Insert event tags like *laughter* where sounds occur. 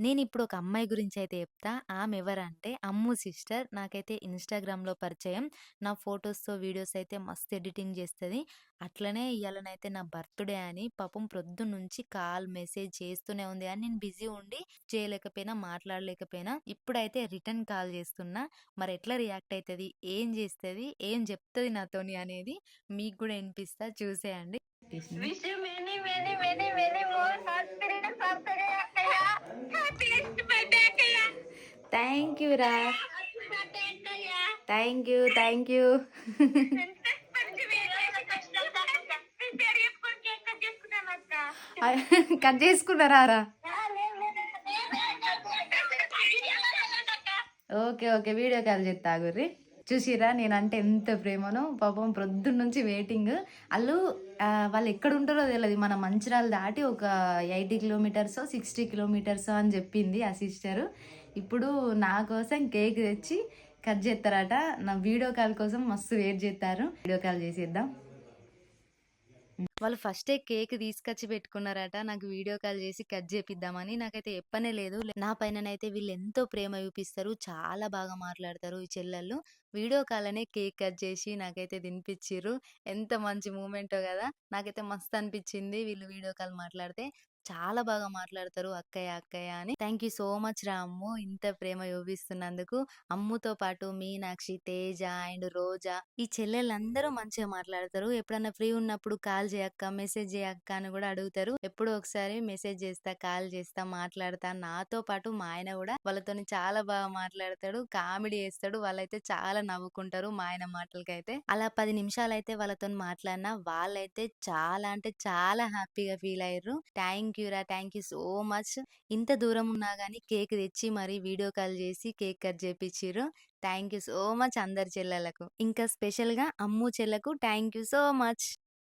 నేను ఇప్పుడు ఒక అమ్మాయి గురించి అయితే చెప్తా. ఆమె ఎవరంటే అమ్ము సిస్టర్. నాకైతే ఇన్‌స్టాగ్రామ్‌లో పరిచయం. నా ఫొటోస్తో వీడియోస్ అయితే మస్తు ఎడిటింగ్ చేస్తుంది అట్లనే ఇయాలనైతే నా బర్త్‌డే అని పాపం ప్రొద్దున్నుంచి కాల్, మెసేజ్ చేస్తూనే ఉంది. అని నేను బిజీ ఉండి చేయలేకపోయినా, మాట్లాడలేకపోయినా. ఇప్పుడైతే రిటర్న్ కాల్ చేస్తున్నా. మరి ఎట్లా రియాక్ట్ అవుతుంది ఏం చేస్తుంది ఏం చెప్తుంది నాతోని అనేది మీకు కూడా వినిపిస్తా చూసేయండి. థ్యాంక్ *laughs* *laughs* యూ రా. Thank you. Thank you. Cut చేసుకున్నారా రా? ఓకే. ఓకే. వీడియో కాల్ చేత్తా ఆగుర్రి. చూసిరా నేనంటే ఎంత ప్రేమనో పాపం ప్రొద్దున్నుంచి వెయిటింగ్. వాళ్ళు వాళ్ళు ఎక్కడ ఉంటారో తెలియదు మన మంచిర్యాల దాటి ఒక 80 కిలోమీటర్సో, సిక్స్టీ కిలోమీటర్స్ అని చెప్పింది ఆ సిస్టరు. ఇప్పుడు నా కోసం కేక్ తెచ్చి కట్ చేస్తారట. నా వీడియో కాల్ కోసం మస్తు వెయిట్ చేస్తారు వీడియో కాల్ చేసేద్దాం. వాళ్ళు ఫస్టే కేక్ తీసుకొచ్చి పెట్టుకున్నారట. నాకు వీడియో కాల్ చేసి కట్ చేపిద్దామని. నాకైతే చెప్పనే లేదు. నా పైననైతే వీళ్ళు ఎంతో ప్రేమ చూపిస్తారు. చాలా బాగా మాట్లాడతారు ఈ చెల్లెళ్ళు. వీడియో కాల్ అనే కేక్ కట్ చేసి నాకైతే తినిపిచ్చిర్రు. ఎంత మంచి మూమెంటో కదా! నాకైతే మస్తు అనిపించింది వీళ్ళు వీడియో కాల్ మాట్లాడితే. చాలా బాగా మాట్లాడతారు అక్కయ్య, అక్కయ్య అని. థ్యాంక్ యూ సో మచ్ రా అమ్ము. ఇంత ప్రేమ చూపిస్తున్నందుకు. అమ్ముతో పాటు మీనాక్షి, తేజ అండ్ రోజా ఈ చెల్లెలందరూ మంచిగా మాట్లాడతారు. ఎప్పుడన్నా ఫ్రీ ఉన్నప్పుడు కాల్ చేయక్క, మెసేజ్ చేయక్క అని కూడా అడుగుతారు. ఎప్పుడో ఒకసారి మెసేజ్ చేస్తా, కాల్ చేస్తా, మాట్లాడతా. నాతో పాటు మా ఆయన కూడా వాళ్ళతోని చాలా బాగా మాట్లాడతాడు. కామెడీ చేస్తాడు. వాళ్ళైతే చాలా నవ్వుకుంటారు మా ఆయన మాటలకైతే. అలా పది నిమిషాలు అయితే వాళ్ళతోని మాట్లాడినా వాళ్ళైతే చాలా అంటే చాలా హ్యాపీగా ఫీల్ అయ్యారు థ్యాంక్ యూ రా. Thank you so much. ఇంత దూరం ఉన్నా కానీ కేక్ తెచ్చి మరి వీడియో కాల్ చేసి కేక్ కట్ చేపిచ్చిర్రు. థ్యాంక్ యూ సో మచ్ అందరి చెల్లెలకు ఇంకా స్పెషల్‌గా అమ్ము చెల్లకు థ్యాంక్ యూ సో మచ్.